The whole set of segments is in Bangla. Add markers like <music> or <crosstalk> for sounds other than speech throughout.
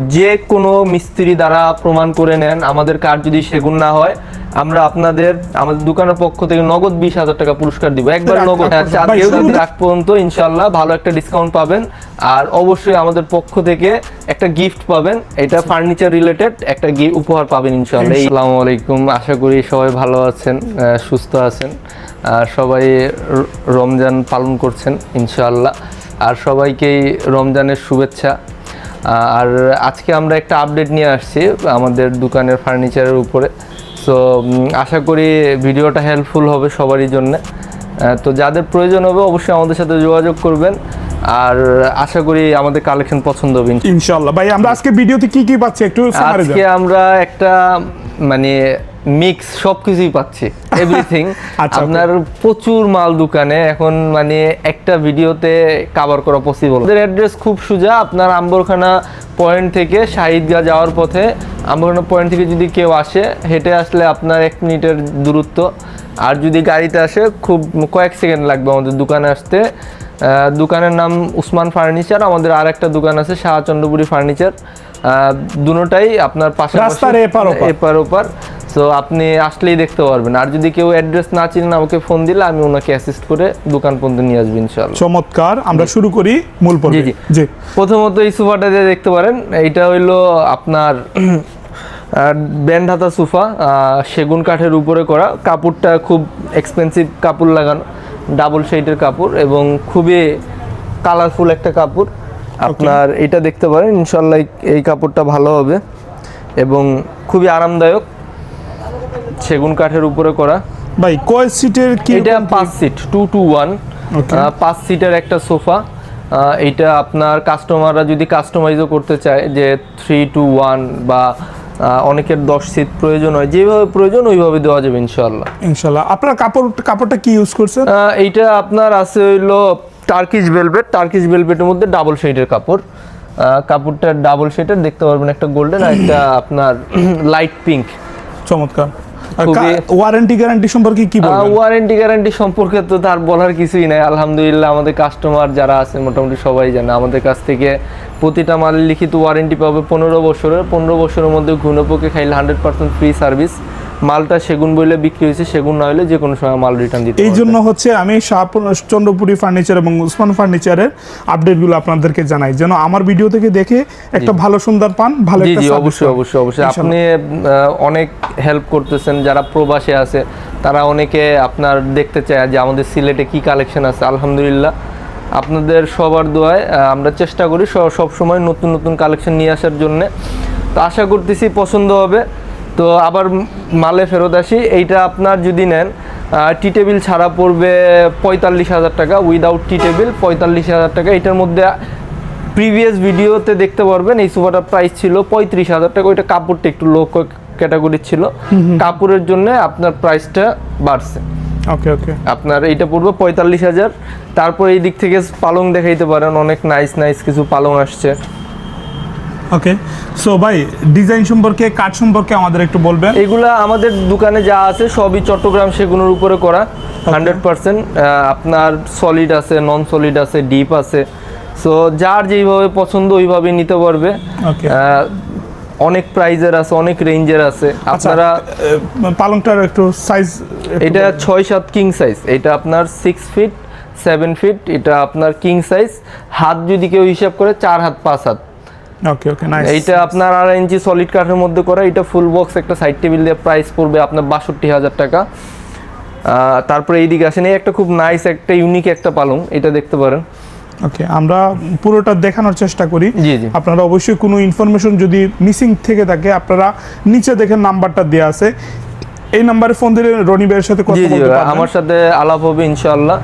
যে কোনো মিস্ত্রি দ্বারা প্রমাণ করে নেন আমাদের কাজ যদি সেগুন না হয় আমরা আপনাদের আমাদের দোকানের পক্ষ থেকে নগদ বিশ হাজার টাকা পুরস্কার দিব। একবার নগদ রাখ- রাখ পর্যন্ত ইনশাল্লাহ ভালো একটা ডিসকাউন্ট পাবেন। আর অবশ্যই আমাদের পক্ষ থেকে একটা গিফট পাবেন। এটা ফার্নিচার রিলেটেড একটা উপহার পাবেন ইনশাল্লাহ। আসসালামু আলাইকুম। আশা করি সবাই ভালো আছেন সুস্থ আছেন। আর সবাই রমজান পালন করছেন ইনশাল্লাহ। আর সবাইকেই রমজানের শুভেচ্ছা। আর আজকে আমরা একটা আপডেট নিয়ে আসছি আমাদের দোকানের ফার্নিচারের উপরে। তো আশা করি ভিডিওটা হেল্পফুল হবে সবারই জন্য। তো যাদের প্রয়োজন হবে অবশ্যই আমাদের সাথে যোগাযোগ করবেন। আর আশা করি আমাদের কালেকশন পছন্দ হবে ইনশাআল্লাহ। ভাই আমরা আজকে ভিডিওতে কি কি পাচ্ছি একটু আজকে আমরা একটা মানে মিক্স সবকিছুই পাচ্ছি এভরিথিং <laughs> আচ্ছা, আপনার প্রচুর মাল দোকানে এখন মানে একটা ভিডিওতে কাভার করা পসিবল আমাদের অ্যাড্রেস খুব সোজা আপনার আম্বরখানা পয়েন্ট থেকে শাহিদগা যাওয়ার পথে। আম্বরখানা পয়েন্ট থেকে যদি কেউ আসে হেঁটে আসলে আপনার এক মিনিটের দূরত্ব। আর যদি গাড়িতে আসে খুব কয়েক সেকেন্ড লাগবে আমাদের দোকানে আসতে। দোকানের নাম উসমান ফার্নিচার আমাদের আর একটা দোকান আছে শাহচন্দ্রপুরি ফার্নিচার। দুটাই আপনার পাশে রাস্তার এপার ওপার। এপার ওপার। সো আপনি আসলেই দেখতে পারবেন। আর যদি কেউ অ্যাড্রেস না চিনেন আমাকে ফোন দিলে আমি ওনাকে অ্যাসিস্ট করে দোকান পর্যন্ত নিয়ে আসব ইনশাআল্লাহ। চমৎকার। আমরা শুরু করি মূল পর্বে। জি, জি। প্রথমত এই সোফাটা যে দেখতে পারেন এইটা হইল আপনার ব্যান্ড হাতা সোফা। সেগুন কাঠের উপরে করা। কাপড়টা খুব এক্সপেন্সিভ কাপড় লাগানো। ডাবল শেডের কাপড় এবং খুবই কালারফুল একটা কাপড়। আপনার এটা দেখতে পারেন ইনশাল্লাহ এই- কাপড়টা ভালো হবে এবং খুবই আরামদায়ক সেগুন কাঠের উপরে করা। ভাই কয় সিটের কি এটা পাঁচ সিট টু টু ওয়ান পাঁচ সিটের একটা সোফা। এইটা আপনার কাস্টমাররা যদি কাস্টমাইজও করতে চায় যে থ্রি টু ওয়ান বা অনেকের দশ সিট প্রয়োজন হয় যেভাবে প্রয়োজন ওইভাবে দেওয়া যাবে ইনশাল্লাহ ইনশাল্লাহ আপনার কাপড় কাপড়টা কি ইউজ করছেন? এইটা আপনার আছে হইল টার্কিশ ভেলভেট টার্কিশ ভেলভেটের মধ্যে ডাবল শেডের কাপড়। কাপড়টা ডাবল শেডের দেখতে পারবেন একটা গোল্ডেন আর একটা <clears throat> আপনার লাইট পিঙ্ক চমৎকার। ওয়ারেন্টি গ্যারান্টি সম্পর্কে কি বলবেন? ওয়ারেন্টি গ্যারান্টি সম্পর্কে তো তার বলার কিছুই নাই। আলহামদুলিল্লাহ আমাদের কাস্টমার যারা আছে মোটামুটি সবাই জানে। আমাদের কাছ থেকে প্রতিটা মালের লিখিত ওয়ারেন্টি পাবে পনেরো বছরের। পনেরো বছরের মধ্যে ঘুণপোকে খাইলে হান্ড্রেড পার্সেন্ট ফ্রি সার্ভিস মালটা সেগুন বইলে বিক্রি হয়েছে সেগুন না হলে যে কোনো সময় মাল রিটার্ন দিতে এই জন্য হচ্ছে আমি শাহ- চন্দ্রপুরি ফার্নিচার এবং উসমান ফার্নিচারের আপডেটগুলো আপনাদেরকে জানাই। যেন আমার ভিডিও থেকে দেখে একটা ভালো সুন্দর পান ভালো জি জি অবশ্যই অবশ্যই অবশ্যই। আপনি অনেক হেল্প করতেছেন যারা প্রবাসে আছে তারা অনেকে আপনার দেখতে চায় যে আমাদের সিলেটে কি কালেকশন আছে। আলহামদুলিল্লাহ আপনাদের সবার দোয়ায় আমরা চেষ্টা করি সব সময় নতুন নতুন কালেকশন নিয়ে আসার জন্য। তো আশা করতেছি পছন্দ হবে। তো আবার মালে ফেরত আসি। এইটা আপনার যদি নেন টি টেবিল ছাড়া পড়বে পঁয়তাল্লিশ হাজার টাকা উইদাউট টি টেবিল পঁয়তাল্লিশ হাজার টাকা। এটার মধ্যে প্রিভিয়াস ভিডিওতে দেখতে পারবেন এই সোফাটার প্রাইস ছিল পঁয়ত্রিশ হাজার টাকা। ওইটা কাপড়টা একটু লো ক্যাটাগরির ছিল। কাপড়ের জন্য আপনার প্রাইসটা বাড়ছে। ওকে ওকে আপনার এইটা পড়বে পঁয়তাল্লিশ হাজার। তারপর এই দিক থেকে পালং দেখাইতে পারেন অনেক নাইস নাইস কিছু পালং আসছে। ওকে সো ভাই ডিজাইন সম্পর্কে কাঠ সম্পর্কে আমাদের একটু বলবেন। এগুলা আমাদের দোকানে যা আছে সবই চট্টগ্রাম সেগুলোর উপরে করা। হান্ড্রেড পার্সেন্ট আপনার সলিড আছে নন সলিড আছে ডিপ আছে। সো যার যেইভাবে পছন্দ ওইভাবেই নিতে পারবে। ওকে অনেক প্রাইজের আছে অনেক রেঞ্জের আছে। আচ্ছা আপনারা পালংটার একটু সাইজ এটা ছয় সাত কিং সাইজ এটা আপনার সিক্স ফিট সেভেন ফিট এটা আপনার কিং সাইজ হাত যদি কেউ হিসাব করে চার হাত পাঁচ হাত। ওকে ওকে নাইস এইটা আপনার আড়াই ইঞ্চি সলিড কাঠের মধ্যে করা এটা ফুল বক্স একটা সাইড টেবিল দিয়ে প্রাইস পড়বে আপনার বাষট্টি হাজার টাকা। তারপরে এইদিকে আসেন এই একটা খুব নাইস একটা ইউনিক একটা পালং এটা দেখতে পারেন। ওকে আমরা পুরোটা দেখানোর চেষ্টা করি। আপনারা অবশ্যই কোনো ইনফরমেশন যদি মিসিং থেকে থাকে আপনারা নিচে দেখেন নাম্বারটা দেওয়া আছে। এই নাম্বারে ফোন দিলে রনি ভাইয়ের সাথে কথা বলতে পারবেন? আমার সাথে আলাপ হবে ইনশাআল্লাহ।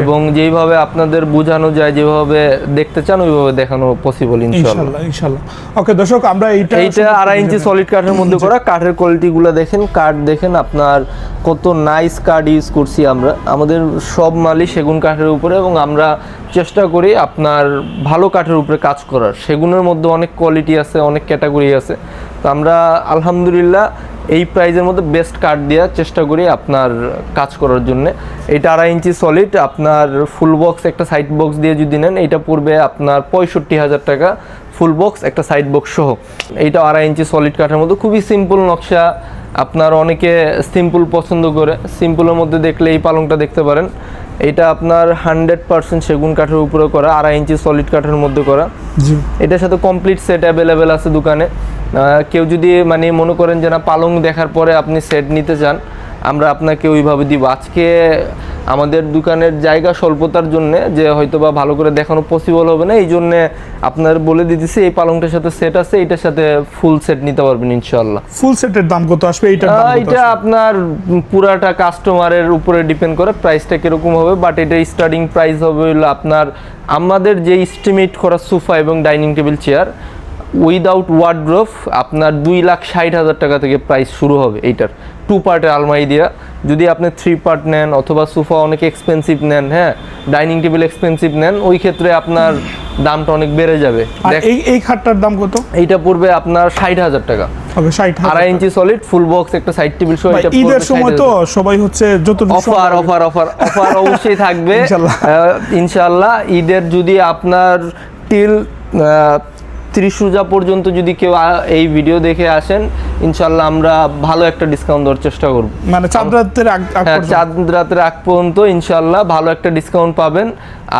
এবং যেইভাবে আপনাদের বোঝানো যায় যেভাবে দেখতে চান ওইভাবে দেখানো পসিবল ইনশাআল্লাহ। ইনশাল্লাহ ওকে দর্শক আমরা এইটা এইটা আড়াই ইঞ্চি সলিড কাঠের মধ্যে করা। কাঠের কোয়ালিটিগুলো দেখেন কাঠ দেখেন আপনার কত নাইস কাঠ ইউজ করছি আমরা। আমাদের সব মালই সেগুন কাঠের উপরে এবং আমরা চেষ্টা করি আপনার ভালো কাঠের উপরে কাজ করার। সেগুনের মধ্যে অনেক কোয়ালিটি আছে অনেক ক্যাটাগরি আছে। তো আমরা আলহামদুলিল্লাহ এই প্রাইজের মধ্যে বেস্ট কাঠ দেওয়ার চেষ্টা করি আপনার কাজ করার জন্য। এটা আড়াই ইঞ্চি সলিড আপনার ফুল বক্স একটা সাইড বক্স দিয়ে যদি নেন এটা পড়বে আপনার পঁয়ষট্টি হাজার টাকা। ফুল বক্স একটা সাইড বক্স সহ। এইটা আড়াই ইঞ্চি সলিড কাঠের মধ্যে খুবই সিম্পল নকশা। আপনার অনেকে সিম্পল পছন্দ করে সিম্পলের মধ্যে দেখলে এই পালংটা দেখতে পারেন। এটা আপনার হান্ড্রেড পার্সেন্ট সেগুন কাঠের উপরে করা আড়াই ইঞ্চি সলিড কাঠের মধ্যে করা। এটার সাথে কমপ্লিট সেট অ্যাভেলেবেল আছে দোকানে। কেউ যদি মানে মনে করেন যে না পালং দেখার পরে আপনি সেট নিতে চান আমরা আপনাকে ওইভাবে দিব। আজকে আমাদের দোকানের জায়গা স্বল্পতার জন্য যে হয়তো বা ভালো করে দেখানো পসিবল হবে না এই জন্য আপনার বলে দিতেছি এই পালংটার সাথে সেট আছে এটার সাথে ফুল সেট নিতে পারবেন ইনশাল্লাহ ফুল সেটের দাম কত আসবে? এটা আসবে? আপনার পুরাটা কাস্টমারের উপরে ডিপেন্ড করে প্রাইসটা কীরকম হবে বাট এটা স্টার্টিং প্রাইস হবে হলো আপনার আমাদের যে এস্টিমেট করা সোফা এবং dining table chair without wardrobe আপনার দুই লাখ ষাট হাজার টাকা থেকে প্রাইস শুরু হবে এইটার। টু পার্টের আলমারি দিয়া। যদি আপনি থ্রি পার্ট নেন অথবা সোফা অনেক এক্সপেন্সিভ নেন হ্যাঁ ডাইনিং টেবিল এক্সপেন্সিভ নেন ওই ক্ষেত্রে আপনার দামটা অনেক বেড়ে যাবে। এই এই খাটটার দাম কত? এইটা পড়বে আপনার ষাট হাজার টাকা। আড়াই ইঞ্চি সলিড ফুল বক্স একটা সাইড টেবিল সহ ভাই, ঈদের সময় তো সবাই হচ্ছে যত অফার অফার অফার অফার অবশ্যই থাকবে। ইনশাল্লাহ। ঈদের যদি আপনার টিল ত্রিশ রোজা পর্যন্ত যদি কেউ এই ভিডিও দেখে আসেন ইনশাল্লাহ আমরা ভালো একটা ডিসকাউন্ট দেওয়ার চেষ্টা করব। মানে চাঁদ রাতের হ্যাঁ পর্যন্ত। চাঁদ রাতের আগ পর্যন্ত ইনশাল্লাহ ভালো একটা ডিসকাউন্ট পাবেন।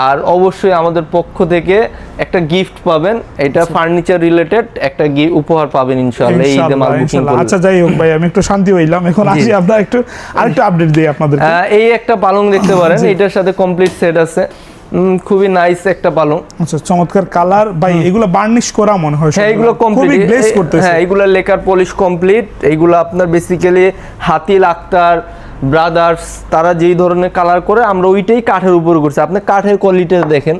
আর অবশ্যই আমাদের পক্ষ থেকে একটা গিফট পাবেন। এটা ফার্নিচার রিলেটেড একটা উপহার পাবেন ইনশাল্লাহ এই ঈদে মাল বুকিং করলে। আচ্ছা যাই হোক ভাই আমি একটু শান্তি হইলাম। এখন আসি আমরা একটু আরেকটা আপডেট দিই আপনাদেরকে। আহ, এই একটা পালং দেখতে পারেন এটার সাথে কমপ্লিট সেট আছে। খুবই নাইস একটা পালং আচ্ছা চমৎকার কালার ভাই এগুলো বার্নিশ করা মনে হয় হ্যাঁ এগুলো কমপ্লিট খুবই গ্লেজ করতেছে। হ্যাঁ এগুলো লেকার পলিশ কমপ্লিট এইগুলো আপনার বেসিক্যালি হাতিল আক্তার ব্রাদার্স তারা যেই ধরনের কালার করে আমরা ওইটাই কাঠের উপর করছি। আপনি কাঠের কোয়ালিটি দেখেন।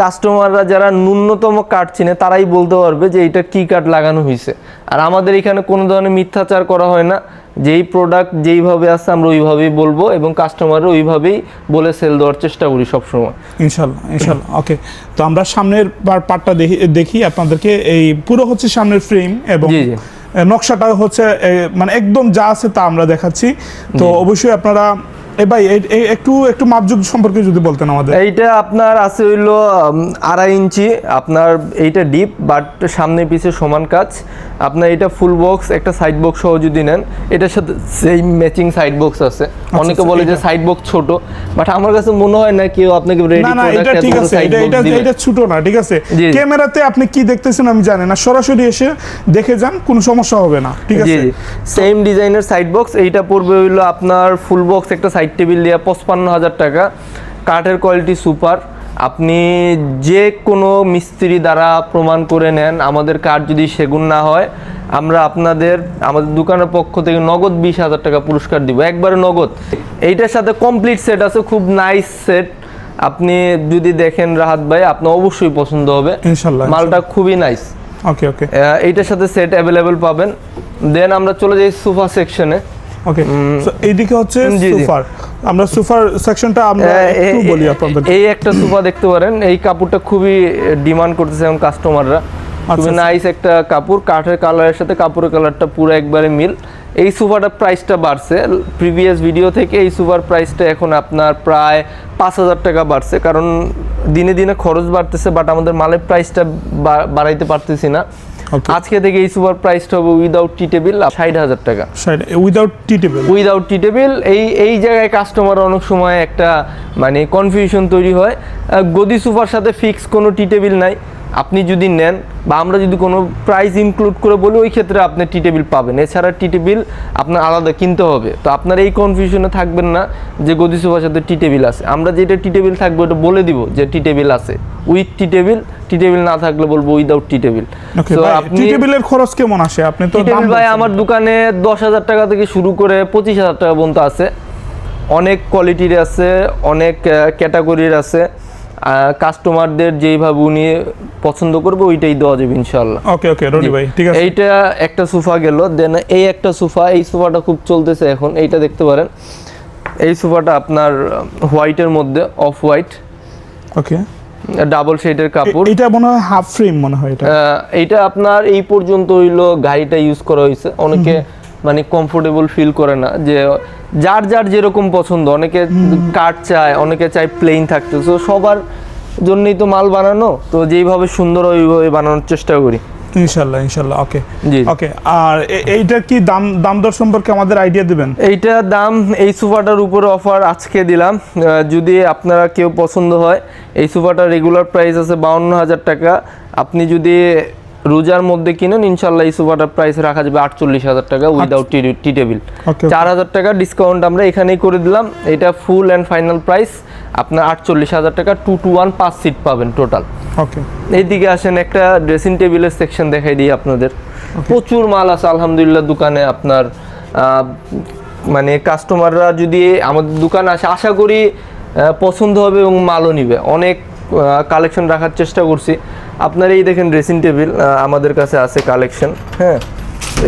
কাস্টমাররা যারা ন্যূনতম কাঠ চিনে তারাই বলতে পারবে যে এটা কি কাঠ লাগানো হয়েছে আর আমাদের এখানে কোনো ধরনের মিথ্যাচার করা হয় না। যেই প্রোডাক্ট যেইভাবে আছে আমরা ওইভাবেই বলব এবং কাস্টমাররা ওইভাবেই বলে সেল দেওয়ার চেষ্টা করি সবসময়। ইনশাল্লাহ ইনশাল্লাহ ওকে তো আমরা সামনের পার্টটা দেখি দেখি আপনাদেরকে এই পুরো হচ্ছে সামনের ফ্রেম এবং জি, জি। নকশাটা হচ্ছে মানে একদম যা আছে তা আমরা দেখাচ্ছি। তো অবশ্যই আপনারা ভাই একটু একটু মাপযুগ সম্পর্কে যদি বলতেন আমাদের। এইটা আপনার আছে হইল আড়াই ইঞ্চি। আপনার এইটা ডিপ বাট সামনে পিছে সমান কাজ। আপনার এটা ফুল বক্স একটা সাইড বক্স সহ যদি নেন এটার সাথে সেই ম্যাচিং সাইড বক্স আছে। অনেকে আচ্ছা, বলে যে সাইড বক্স ছোট বাট আমার কাছে মনে হয় না কেউ আপনাকে রেডি না এটা ঠিক আছে এটা এটা এটা ছোট না ঠিক আছে। ক্যামেরাতে আপনি কি দেখতেছেন আমি জানি না সরাসরি এসে দেখে যান কোনো সমস্যা হবে না ঠিক আছে? সেম ডিজাইনের সাইড বক্স এইটা পড়বে হইল আপনার ফুল বক্স একটা সাইড টেবিল দিয়ে পঁচপান্ন হাজার টাকা। কাঠের কোয়ালিটি সুপার আপনি যে কোনো মিস্ত্রি দ্বারা প্রমাণ করে নেন আমাদের কাঠ যদি সেগুন না হয় আমরা আপনাদের আমাদের দোকানের পক্ষ থেকে নগদ বিশ হাজার টাকা পুরস্কার দিব। একবারে নগদ। এইটার সাথে কমপ্লিট সেট আছে খুব নাইস সেট আপনি যদি দেখেন রাহাত ভাই আপনার অবশ্যই পছন্দ হবে। ইনশাল্লাহ মালটা খুবই নাইস ওকে ওকে এইটার সাথে সেট অ্যাভেলেবেল পাবেন। দেন আমরা চলে যাই সোফা সেকশনে ওকে এইদিকে হচ্ছে। সুপার আমরা সুপার সেকশনটা আমরা একটু বলি আপনাদের এই একটা সোফা দেখতে পারেন এই কাপড়টা খুবই ডিমান্ড করতেছে এখন কাস্টমাররা খুবই আচ্ছা। নাইস একটা কাপড় কাঠের কালারের সাথে কাপড়ের কালারটা পুরো একবারে মিল এই সোফাটার প্রাইসটা বাড়ছে প্রিভিয়াস ভিডিও থেকে এই সোফার প্রাইসটা এখন আপনার প্রায় পাঁচ হাজার টাকা বাড়ছে কারণ দিনে দিনে খরচ বাড়তেছে বাট আমাদের মালের প্রাইসটা বাড়াইতে পারতেছি না. আজকে থেকে এই সুপার প্রাইসটা হবে উইদাউট টি টেবিল ষাট হাজার টাকা। Without tea table without tea table এই এই জায়গায় কাস্টমার অনেক সময় একটা মানে কনফিউশন তৈরি হয়। গদি সুপার সাথে ফিক্স কোনো টি টেবিল নাই। আপনি যদি নেন বা আমরা যদি কোনো প্রাইস ইনক্লুড করে বলি ওই ক্ষেত্রে আপনি টি টেবিল পাবেন। এছাড়া টি টেবিল আপনার আলাদা কিনতে হবে। তো আপনার এই কনফিউশনে থাকবেন না যে গদি সোফার সাথে টি টেবিল আছে। আমরা যেটা টি টেবিল থাকবে ওটা বলে দিব যে টি টেবিল আছে। With tea table tea table না থাকলে বলব উইদাউট টি টেবিল টি টেবিলের খরচ কেমন আসে? আপনি তো টেবিল ভাই আমার দোকানে দশ হাজার টাকা থেকে শুরু করে পঁচিশ হাজার টাকা পর্যন্ত আছে। অনেক কোয়ালিটির আছে অনেক ক্যাটাগরির আছে। কাস্টমারদের যেইভাবে উনি পছন্দ করবে ওইটাই দেওয়া যাবে ইনশাল্লাহ ওকে ওকে রনি ভাই ঠিক আছে। এইটা একটা সোফা গেল দেন এই একটা সোফা এই সোফাটা খুব চলতেছে এখন এইটা দেখতে পারেন। এই সোফাটা আপনার হোয়াইটের মধ্যে অফ হোয়াইট ওকে। ডাবল শেডের কাপড়। এটা মনে হয় হাফ ফ্রেম মনে হয় এটা। এইটা আপনার এই পর্যন্ত হইল গাড়িটা ইউজ করা হয়েছে। অনেকে মানে কমফোর্টেবল ফিল করে না যে যার যার যেরকম পছন্দ অনেকে কাঠ চায় অনেকে চায় প্লেন থাকতে। তো সবার জন্যই তো মাল বানানো তো যেইভাবে সুন্দর ওইভাবে বানানোর চেষ্টা করি। ইনশাল্লাহ ইনশাল্লাহ ওকে জি। ওকে আর এইটার কি দাম দাম দর সম্পর্কে আমাদের আইডিয়া দিবেন? এইটা দাম এই সোফাটার উপরে অফার আজকে দিলাম। যদি আপনারা কেউ পছন্দ হয় এই সোফাটার রেগুলার প্রাইস আছে বাউন্ন হাজার টাকা। আপনি যদি রোজার মধ্যে কিনেন ইনশাল্লাহ এই সোফাটার প্রাইস রাখা যাবে আটচল্লিশ হাজার টাকা উইদাউট টি টেবিল চার হাজার টাকা ডিসকাউন্ট আমরা এখানেই করে দিলাম। এটা ফুল অ্যান্ড ফাইনাল প্রাইস আপনার আটচল্লিশ হাজার টাকা টু টু ওয়ান পাঁচ সিট পাবেন টোটাল ওকে। এইদিকে আসেন একটা ড্রেসিং টেবিলের সেকশন দেখাই দিই আপনাদের। প্রচুর মাল আছে আলহামদুলিল্লাহ দোকানে আপনার মানে কাস্টমাররা যদি আমাদের দোকানে আসে আশা করি পছন্দ হবে এবং মালও নিবে। অনেক কালেকশন রাখার চেষ্টা করছি। আপনার এই দেখেন ড্রেসিং টেবিল আমাদের কাছে আছে কালেকশন হ্যাঁ?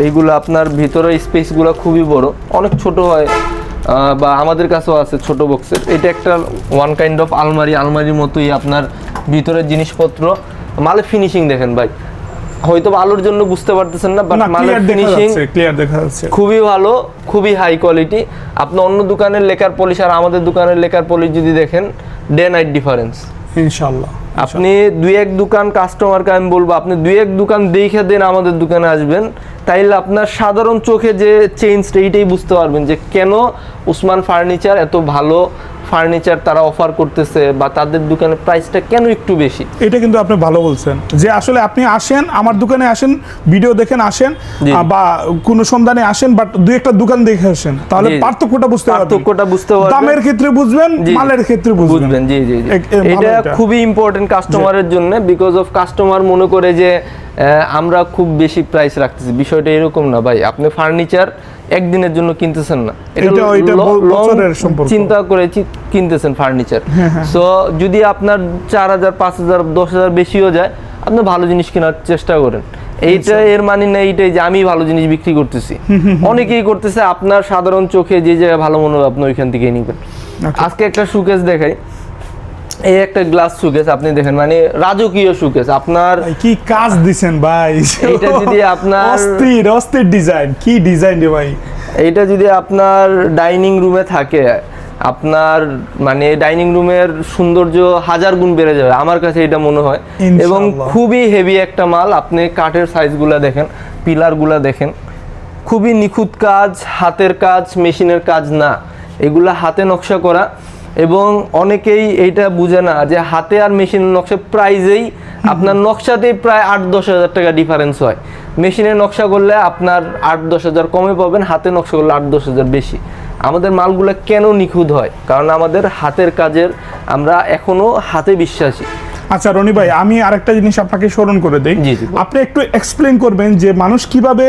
এইগুলো আপনার ভিতরে স্পেসগুলো খুবই বড়। অনেক ছোট হয় বা আমাদের কাছেও আছে ছোট বক্সের এটা একটা ওয়ান কাইন্ড অফ আলমারি আলমারির মতোই আপনার ভিতরের জিনিসপত্র। মালে ফিনিশিং দেখেন ভাই। হয়তো আলোর জন্য বুঝতে পারতেছেন না বাট মালের ফিনিশিং ক্লিয়ার দেখা যাচ্ছে। খুবই ভালো খুবই হাই কোয়ালিটি আপনি অন্য দোকানের লেকার পলিশ আর আমাদের দোকানের লেকার পলিশ যদি দেখেন ডে নাইট ডিফারেন্স ইনশাল্লাহ আপনি দুই এক দোকান কাস্টমারকে আমি বলব, আপনি দুই এক দোকান দেখে দেন আমাদের দোকানে আসবেন, তাইলে আপনার সাধারণ চোখে যে চেঞ্জটা এইটাই বুঝতে পারবেন যে কেন উসমান ফার্নিচার এত ভালো ফার্নিচার তারা অফার করতেছে বা তাদের দোকানের প্রাইসটা কেন একটু বেশি? এটা কিন্তু আপনি ভালো বলছেন। যে আসলে আপনি আসেন আমার দোকানে আসেন ভিডিও দেখেন আসেন বা কোনো সন্ধানে আসেন বাট দুই একটা দোকান দেখে আসেন তাহলে পার্থক্যটা বুঝতে পারবেন। পার্থক্যটা বুঝতে পারবেন। দামের ক্ষেত্রে বুঝবেন মালের ক্ষেত্রে বুঝবেন। জি জি এটা। খুবই ইম্পর্টেন্ট কাস্টমারের জন্য বিকজ অফ কাস্টমার মনে করে যে আমরা খুব বেশি প্রাইস রাখতেছি। বিষয়টা এরকম না ভাই। আপনি ফার্নিচার একদিনের জন্য কিনতেছেন না। এটা-। চিন্তা করে কিনতেছেন ফার্নিচার। হ্যাঁ, সো যদি আপনার চার হাজার পাঁচ হাজার দশ হাজার বেশিও যায় আপনি ভালো জিনিস কেনার চেষ্টা করেন। এইটা এর মানে না এইটাই যে আমি ভালো জিনিস বিক্রি করতেছি। অনেকেই করতেছে আপনার সাধারণ চোখে যে জায়গায় ভালো মনে হবে আপনি ওইখান থেকে নিবেন। আজকে একটা সুকেস দেখাই। এই একটা গ্লাস সুকেস আপনি দেখেন মানে রাজকীয় সুকেস আপনার কি কাজ দিছেন ভাই? এইটা যদি আপনার- অস্থির অস্থির ডিজাইন কি ডিজাইন রে ভাই? এইটা যদি আপনার ডাইনিং রুমে থাকে আপনার মানে ডাইনিং রুমের সৌন্দর্য হাজার গুণ বেড়ে যাবে আমার কাছে এটা মনে হয়। এবং খুবই হেভি একটা মাল আপনি কাঠের সাইজগুলো দেখেন পিলারগুলো দেখেন। খুবই নিখুঁত কাজ হাতের কাজ মেশিনের কাজ না। এগুলা হাতে নকশা করা এবং অনেকেই এইটা বুঝে না যে হাতে আর মেশিনের নকশা প্রাইজেই আপনার নকশাতেই প্রায় আট দশ হাজার টাকা ডিফারেন্স হয়। মেশিনে নকশা করলে আপনার আট দশ হাজার কমে পাবেন হাতে নকশা করলে আট দশ হাজার বেশি। আমাদের মালগুলো কেন নিখুঁত হয়? কারণ আমাদের হাতের কাজের আমরা এখনও হাতে বিশ্বাসী। আচ্ছা রনি ভাই আমি আরেকটা জিনিস আপনাকে স্মরণ করে দেই। আপনি একটু এক্সপ্লেন করবেন যে মানুষ কীভাবে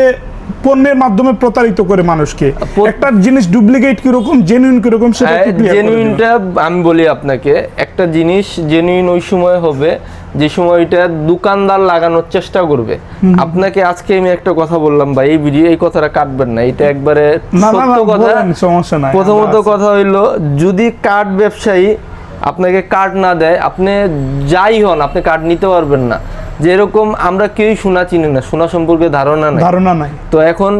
পণ্যের মাধ্যমে প্রতারিত করে মানুষকে। একটা জিনিস ডুপ্লিকেট কীরকম জেনুইন কীরকম সেটা। জেনুইনটা আমি বলি আপনাকে একটা জিনিস জেনুইন ওই সময় হবে যে সময়টা দোকানদার লাগানোর চেষ্টা করবে। আপনাকে আজকে আমি একটা কথা বললাম ভাই এই ভিডিও এই কথাটা কাটবেন না এটা একবারে সত্য কথা। সমস্যা নাই প্রথমত কথা হইল যদি কার্ড ব্যবসায়ী আপনাকে কার্ড না দেয় আপনি যাই হন আপনি কার্ড নিতে পারবেন না। যেরকম আমরা কেউই সোনা চিনি না সোনা সম্পর্কে ধারণা নাই। ধারণা নাই। তো এখন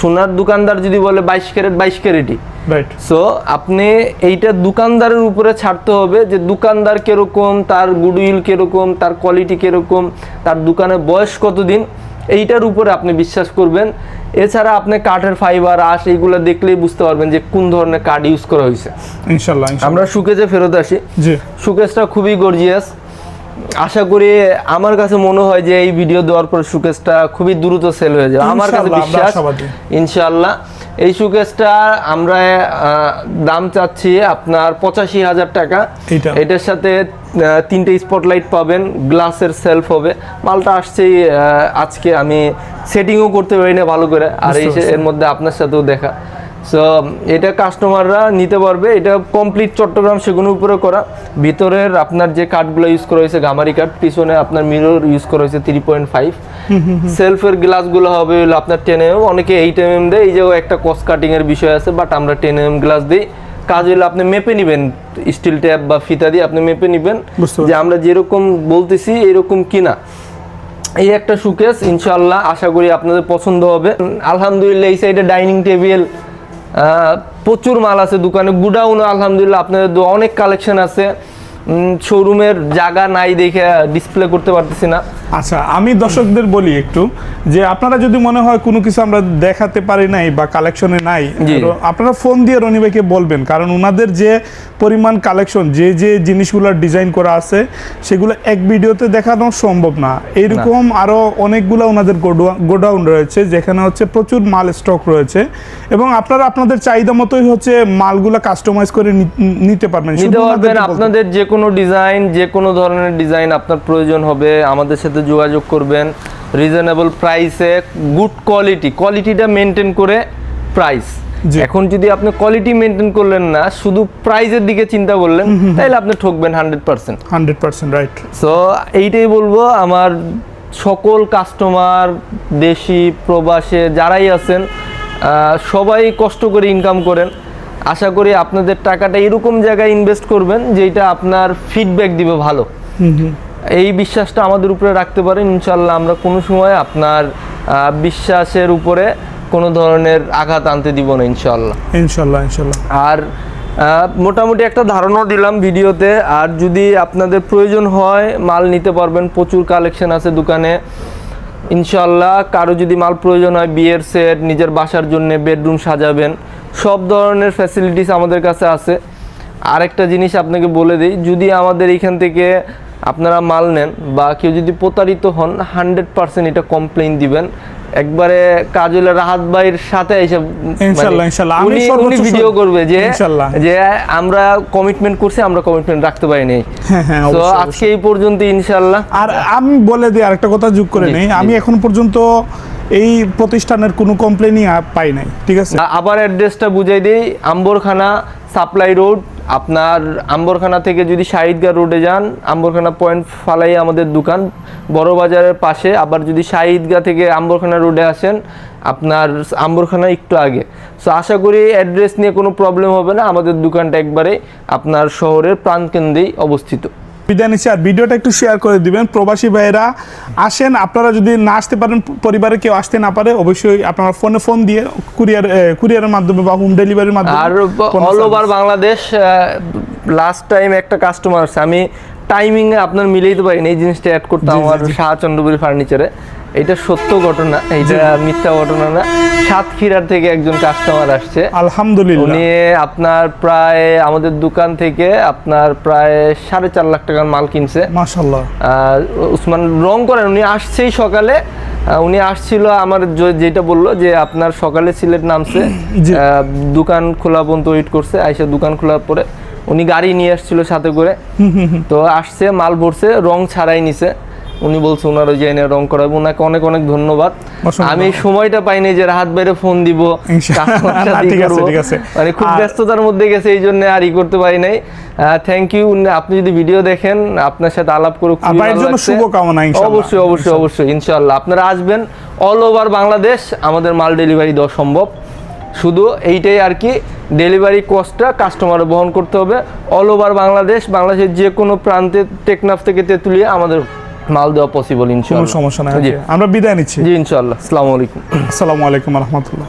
সোনার দোকানদার যদি বলে বাইশ ক্যারেট বাইশ ক্যারেটই। সো আপনি এইটা দোকানদারের উপরে ছাড়তে হবে যে দোকানদার কীরকম তার গুডউইল কীরকম তার কোয়ালিটি কীরকম তার দোকানের বয়স কতদিন এইটার উপরে আপনি বিশ্বাস করবেন। এছাড়া আপনি কাঠের ফাইবার আশ এইগুলো দেখলেই বুঝতে পারবেন যে কোন ধরনের কাঠ ইউজ করা হয়েছে। ইনশাল্লাহ ইনশাল্লাহ। আমরা সুকেজে ফেরত আসি। সুকেজটা খুবই গর্জিয়াস আশা করি আমার কাছে মনে হয় যে এই ভিডিও দেওয়ার পর সুকেসটা খুবই দ্রুত সেল হয়ে যাবে। আমার কাছে বিশ্বাস। ইনশাআল্লাহ এই সুকেসটা আমরা দাম চাচ্ছি আপনার পঁচাশি হাজার টাকা। এটার সাথে তিনটে স্পটলাইট পাবেন গ্লাসের সেলফ হবে। মালটা আসছেই আজকে। আমি সেটিংও করতে পারি না ভালো করে। আর এই এর মধ্যে আপনার সাথেও দেখা। সো এটা কাস্টমাররা নিতে পারবে। এটা কমপ্লিট চট্টগ্রাম সেগুনের উপরে করা। ভিতরের আপনার যে কাঠগুলো ইউজ করা হয়েছে গামারি কাঠ পিছনে আপনার মিরর ইউজ করা হয়েছে থ্রি পয়েন্ট ফাইভ সেলফের গ্লাসগুলো হবে আপনার টেন এম অনেকে এইট এম এম দেয় এই যে একটা কস্ট কাটিং এর বিষয় আছে বাট আমরা টেন এম গ্লাস দিই। কাজ হলে আপনি মেপে নেবেন স্টিল ট্যাপ বা ফিতা দিয়ে আপনি মেপে নেবেন যে আমরা যেরকম বলতেছি এরকম কিনা। এই একটা সুকেস ইনশাল্লাহ আশা করি আপনাদের পছন্দ হবে। আলহামদুলিল্লাহ এই সাইডে ডাইনিং টেবিল প্রচুর মাল আছে দোকানে। গুডাউন আলহামদুলিল্লাহ আপনাদের অনেক কালেকশন আছে। শোরুমের জায়গা নাই দেখে ডিসপ্লে করতে পারতেছি না। আচ্ছা আমি দর্শকদের বলি একটু যে আপনারা যদি মনে হয় কোনো কিছু আমরা দেখাতে পারি নাই বা কালেকশনে নাই আপনারা ফোন দিয়ে রনি ভাইকে বলবেন কারণ ওনাদের যে পরিমাণ কালেকশন যে যে জিনিসগুলোর ডিজাইন করা আছে সেগুলো এক ভিডিওতে দেখানো সম্ভব না। এইরকম আরও অনেকগুলো ওনাদের গোডাউন রয়েছে যেখানে হচ্ছে প্রচুর মাল স্টক রয়েছে এবং আপনারা আপনাদের চাহিদা মতোই হচ্ছে মালগুলো কাস্টমাইজ করে নিতে পারবেন। আপনাদের যে কোনো ডিজাইন যে কোনো ধরনের ডিজাইন আপনার প্রয়োজন হবে আমাদের সাথে যোগাযোগ করবেন। রিজনেবল প্রাইসে গুড কোয়ালিটি কোয়ালিটিটা মেনটেন করে প্রাইস এখন যদি আপনি কোয়ালিটি মেনটেন করলেন না শুধু প্রাইজের দিকে চিন্তা করলেন তাহলে আপনি ঠকবেন hundred percent hundred percent right so এইটাই বলব আমার সকল কাস্টমার দেশি প্রবাসে যারাই আছেন সবাই কষ্ট করে ইনকাম করেন। আশা করি আপনাদের টাকাটা এরকম জায়গায় ইনভেস্ট করবেন যেটা আপনার ফিডব্যাক দিবে ভালো। এই বিশ্বাসটা আমাদের উপরে রাখতে পারেন ইনশাল্লাহ আমরা কোনো সময় আপনার বিশ্বাসের উপরে কোনো ধরনের আঘাত আনতে দিব না ইনশাল্লাহ ইনশাল্লাহ ইনশাল্লাহ আর মোটামুটি একটা ধারণা দিলাম ভিডিওতে আর যদি আপনাদের প্রয়োজন হয় মাল নিতে পারবেন প্রচুর কালেকশন আছে দোকানে। ইনশাল্লাহ কারও যদি মাল প্রয়োজন হয় বিয়ের সেট নিজের বাসার জন্য বেডরুম সাজাবেন সব ধরনের ফ্যাসিলিটিস আমাদের কাছে আছে। আরেকটা জিনিস আপনাকে বলে দিই যদি আমাদের এখান থেকে আপনারা মাল নেন বা কেউ যদি প্রতারিত হন হান্ড্রেড পার্সেন্ট এটা কমপ্লেইন দিবেন। একবারে কাজলের রাহাত ভাইয়ের সাথে এসে উনি ভিডিও করবে যে যে আমরা কমিটমেন্ট করছি আমরা কমিটমেন্ট রাখতে পারিনি হ্যাঁ হ্যাঁ তো অবশ্যই, আজকে এই পর্যন্ত ইনশাল্লাহ। আর আমি বলে দিই আরেকটা কথা যোগ করে নেই। আমি এখন পর্যন্ত এই প্রতিষ্ঠানের কোনো কমপ্লেনই পাই নাই, ঠিক আছে? আবার অ্যাড্রেসটা বুঝাই দিই, আম্বরখানা সাপ্লাই রোড আপনার আম্বরখানা থেকে যদি শাহিদগা রোডে যান, আম্বরখানা পয়েন্ট ফালাই আমাদের দোকান বড় বাজারের পাশে, আবার যদি শাহিদগা থেকে আম্বরখানা রোডে আসেন, আপনার আম্বরখানা একটু আগে। সো আশা করি অ্যাড্রেস নিয়ে কোনো প্রবলেম হবে না, আমাদের দোকানটা একবারে আপনার শহরের প্রাণকেন্দ্রেই অবস্থিত। বিদায় নিচ্ছি আর ভিডিওটা একটু শেয়ার করে দিবেন। প্রবাসী ভাইয়েরা আসেন আপনারা যদি না আসতে পারেন পরিবারে কেউ আসতে না পারে অবশ্যই আপনারা ফোনে ফোন দিয়ে কুরিয়ার কুরিয়ারের মাধ্যমে বা হোম ডেলিভারির মাধ্যমে আর all over Bangladesh last time একটা কাস্টমার আছে। আমি টাইমিং আপনার আপনার দিতে পারিনি এই জিনিসটা অ্যাড করতাম আমার। শাহচন্দ্রপুরি ফার্নিচারে এটা সত্য ঘটনা এইটা মিথ্যা ঘটনা না সাতক্ষীরার থেকে একজন কাস্টমার আসছে। আলহামদুলিল্লাহ। উনি আপনার প্রায় আমাদের দোকান থেকে আপনার প্রায় সাড়ে চার লাখ টাকার মাল কিনছে। মাশাল্লাহ উসমান রং করেন উনি আসছেই সকালে। উনি আসছিল আমার যেটা বলল যে আপনার সকালে সিলেট নামছে। <clears throat> দোকান খোলা পর্যন্ত ওয়েট করছে আইসা দোকান খোলার পরে। উনি গাড়ি নিয়ে আসছিল সাথে করে। তো আসছে মাল ভরছে রং ছাড়াই নিছে। উনি বলছে ওনার ওই জায়গায় রং করাবো ওনাকে অনেক অনেক ধন্যবাদ। আমি সময়টা পাইনি যে রাহাত বাইরে ফোন দিব। মানে খুব ব্যস্ততার মধ্যে গেছে এই জন্য আর ই করতে পারি নাই। থ্যাংক ইউ আপনি যদি ভিডিও দেখেন আপনার সাথে আলাপ করে অবশ্যই অবশ্যই অবশ্যই ইনশাআল্লাহ আপনারা আসবেন অল ওভার বাংলাদেশ আমাদের মাল ডেলিভারি দেওয়া সম্ভব। শুধু এইটাই আর কি ডেলিভারি কস্টটা কাস্টমারে বহন করতে হবে। অল ওভার বাংলাদেশ বাংলাদেশের যে কোনো প্রান্তে টেকনাফ থেকে তেঁতুলিয়া আমাদের মাল দেওয়া পসিবল কোনো সমস্যা নাই আমরা বিদায় নিচ্ছি। জি ইনশাআল্লাহ। আসসালামু আলাইকুম। আসসালামু আলাইকুম রহমতুল্লাহ।